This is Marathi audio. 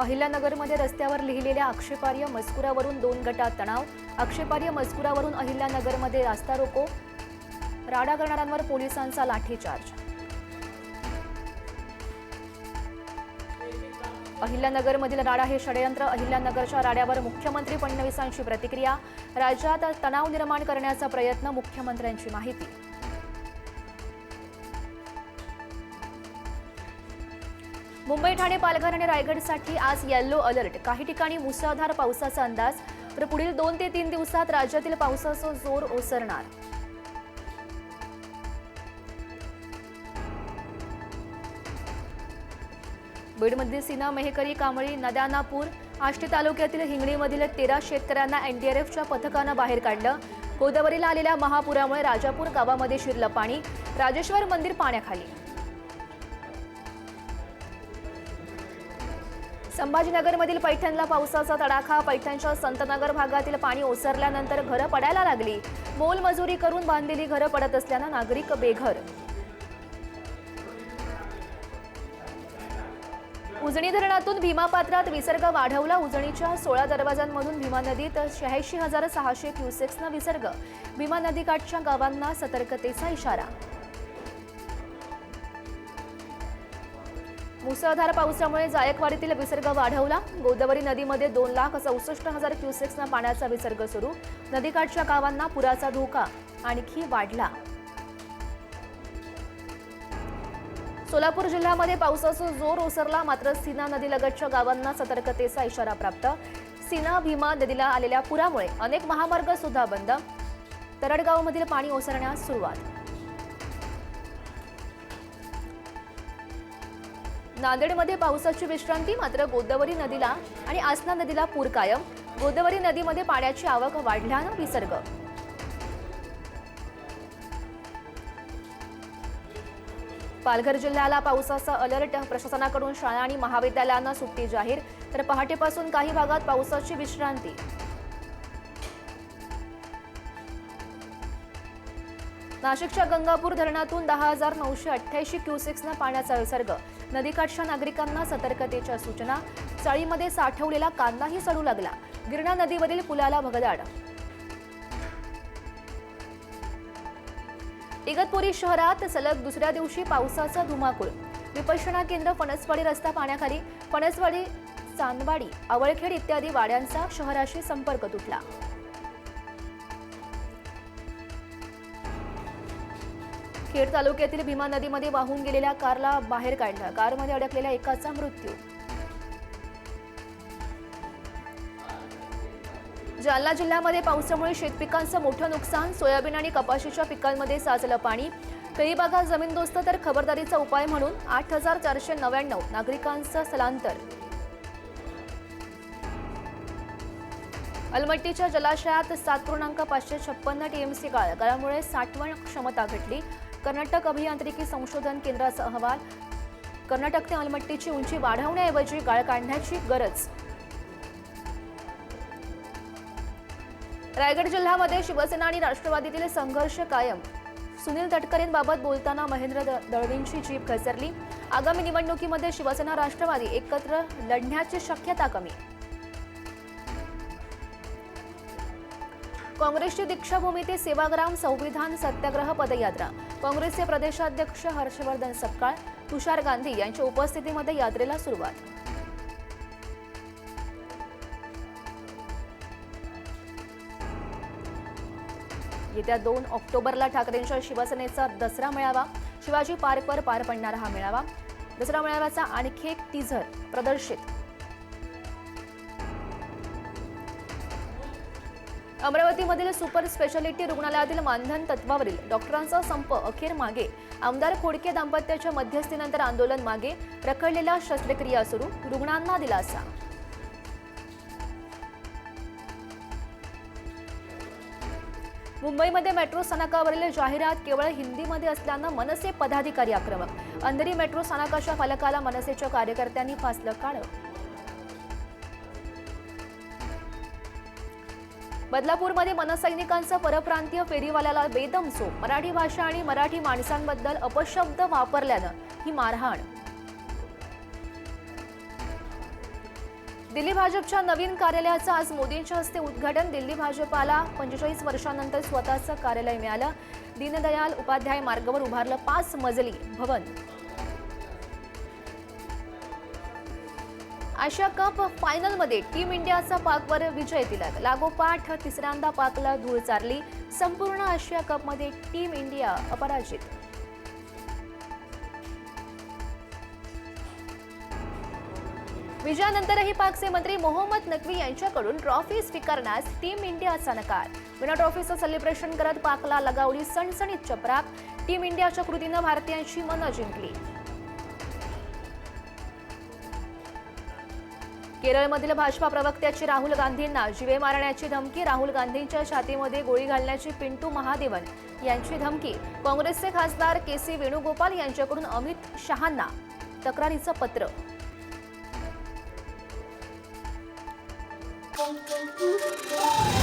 अहिल्यानगरमध्ये रस्त्यावर लिहिलेल्या आक्षेपार्ह मजकुरावरून दोन गटात तणाव. आक्षेपार्ह मजकुरावरून अहिल्यानगरमध्ये रास्ता रोको. राडा करणाऱ्यांवर पोलिसांचा लाठीचार्ज. अहिल्यानगरमधील राडा हे षडयंत्र अहिल्यानगरच्या राड्यावर मुख्यमंत्री फडणवीसांची प्रतिक्रिया. राज्यात तणाव निर्माण करण्याचा प्रयत्न मुख्यमंत्र्यांची माहिती. मुंबई ठाणे पालघर आणि रायगडसाठी आज येल्लो अलर्ट काही ठिकाणी मुसळधार पावसाचा अंदाज. तर पुढील दोन ते तीन दिवसात राज्यातील पावसाचा जोर ओसरणार. बीडमध्ये सीना मेहकरी कांबळी नद्यांना पूर आष्टी तालुक्यातील हिंगणीमधील तेरा शेतकऱ्यांना एनडीआरएफच्या पथकानं बाहेर काढलं. गोदावरीला आलेल्या महापुरामुळे राजापूर गावामध्ये शिरलं पाणी. राजेश्वर मंदिर पाण्याखाली. संभाजीनगरमधील पैठणला पावसाचा तडाखा पैठणच्या संतनगर भागातील पाणी ओसरल्यानंतर घरं पडायला लागली. मोलमजुरी करून बांधलेली घरं पडत असल्यानं नागरिक बेघर. उजनी धरणातून भीमा पात्रात विसर्ग वाढवला उजणीच्या सोळा दरवाजांमधून भीमा नदीत शहाऐंशी हजार सहाशे क्युसेक्सनं विसर्ग. भीमा नदीकाठच्या गावांना सतर्कतेचा इशारा. मुसळधार पावसामुळे जायकवाडीतील विसर्ग वाढवला. गोदावरी नदीमध्ये दोन लाख चौसष्ट हजार क्युसेक्सना पाण्याचा विसर्ग सुरू. नदीकाठच्या गावांना पुराचा धोका आणखी वाढला. सोलापूर जिल्ह्यामध्ये पावसाचा जोर ओसरला मात्र सीना नदीलगतच्या गावांना सतर्कतेचा इशारा प्राप्त. सीना भीमा नदीला आलेल्या पुरामुळे अनेक महामार्ग सुद्धा बंद. तरडगावमधील पाणी ओसरण्यास सुरुवात. नांदेडमध्ये पावसाची विश्रांती मात्र गोदावरी नदीला आणि आसना नदीला पूर कायम. गोदावरी नदीमध्ये पाण्याची आवक वाढल्यानं विसर्ग. पालघर जिल्ह्याला पावसाचा अलर्ट प्रशासनाकडून शाळा आणि महाविद्यालयांना सुट्टी जाहीर. तर पहाटेपासून काही भागात पावसाची विश्रांती. नाशिकच्या गंगापूर धरणातून दहा हजार नऊशे अठ्ठ्याऐंशी क्युसेक्सनं पाण्याचा विसर्ग. नदीकाठच्या नागरिकांना सतर्कतेच्या सूचना चाळीमध्ये साठवलेला कांदाही सडू लागला. गिरणा नदीवरील पुलाला भगदाड. इगतपुरी शहरात सलग दुसऱ्या दिवशी पावसाचा धुमाकूळ. विपश्यना केंद्र फणसवाडी रस्ता पाण्याखाली फणसवाडी चांदवाडी आवळखेड इत्यादी वाड्यांचा शहराशी संपर्क तुटला. खेड तालुक्यातील भीमा नदीमध्ये वाहून गेलेल्या कारला बाहेर काढलं. कारमध्ये अडकलेल्या एकाचा मृत्यू. जालना जिल्ह्यामध्ये पावसामुळे शेतपिकांचं मोठं नुकसान सोयाबीन आणि कपाशीच्या पिकांमध्ये साचलं पाणी. काही भागात जमीनदोस्त तर खबरदारीचा उपाय म्हणून आठ हजार चारशे नव्याण्णव नागरिकांचं स्थलांतर. अलमट्टीच्या जलाशयात सात पूर्णांक पाचशे छप्पन्न टीएमसी गाळ. गाळामुळे साठवण क्षमता घटली. कर्नाटक अभियांत्रिकी संशोधन केंद्राचा अहवाल. कर्नाटक ते अलमट्टीची उंची वाढवण्याऐवजी गाळ काढण्याची गरज. रायगड जिल्ह्यामध्ये शिवसेना आणि राष्ट्रवादीतील संघर्ष कायम. सुनील तटकरेंबाबत बोलताना महेंद्र द- दळवींची जीप घसरली. आगामी निवडणुकीमध्ये शिवसेना राष्ट्रवादी एकत्र लढण्याची शक्यता कमी. काँग्रेसची दीक्षाभूमी ते सेवाग्राम संविधान सत्याग्रह पदयात्रा. काँग्रेसचे प्रदेशाध्यक्ष हर्षवर्धन सपकाळ तुषार गांधी यांच्या उपस्थितीमध्ये यात्रेला सुरुवात. येत्या दोन ऑक्टोबरला ठाकरेंच्या शिवसेनेचा दसरा मेळावा शिवाजी पार्कवर पार पडणारा हा मेळावा. दसरा मेळाव्याचा आणखी एक टीझर प्रदर्शित. अमरावतीमधील सुपर स्पेशालिटी रुग्णालयातील मानधन तत्वावरील डॉक्टरांचा संप अखेर मागे. आमदार खोडके दाम्पत्याच्या मध्यस्थीनंतर आंदोलन मागे. रखडलेल्या शस्त्रक्रिया सुरू. रुग्णांना दिलासा. मुंबईमध्ये मेट्रो स्थानकावरील जाहिरात केवळ हिंदीमध्ये असल्यानं मनसे पदाधिकारी आक्रमक. अंधेरी मेट्रो स्थानकाच्या फलकाला मनसेच्या कार्यकर्त्यांनी फासलं काढलं बदलापूरमध्ये मनसैनिकांचा परप्रांतीय फेरीवाल्याला बेदम मराठी भाषा आणि मराठी माणसांबद्दल अपशब्द वापरल्यानं ही मारहाण. दिल्ली भाजपच्या नवीन कार्यालयाचं आज मोदींच्या हस्ते उद्घाटन. दिल्ली भाजपाला पंचेचाळीस वर्षांनंतर स्वतःचं कार्यालय मिळालं. दीनदयाल उपाध्याय मार्गावर उभारलं पाच मजली भवन. आशिया कप फायनलमध्ये टीम इंडियाचा पाकवर विजय तिलक लागोपाठ तिसऱ्यांदा पाकला धूळ चारली. संपूर्ण आशिया कपमध्ये टीम इंडिया अपराजित. विजयानंतरही पाकचे मंत्री मोहम्मद नकवी यांच्याकडून ट्रॉफी स्वीकारण्यास टीम इंडियाचा नकार. विना ट्रॉफीचं सेलिब्रेशन करत पाकला लगावली सणसणीत चपराक. टीम इंडियाच्या कृतीनं भारतीयांची मनं जिंकली. केरळमधील भाजपा प्रवक्त्याची राहुल गांधींना जीवे मारण्याची धमकी राहुल गांधींच्या छातीमध्ये गोळी घालण्याची पिंटू महादेवन यांची धमकी काँग्रेसचे खासदार के सी वेणुगोपाल यांच्याकडून अमित शहांना तक्रारीचं पत्र Thank you.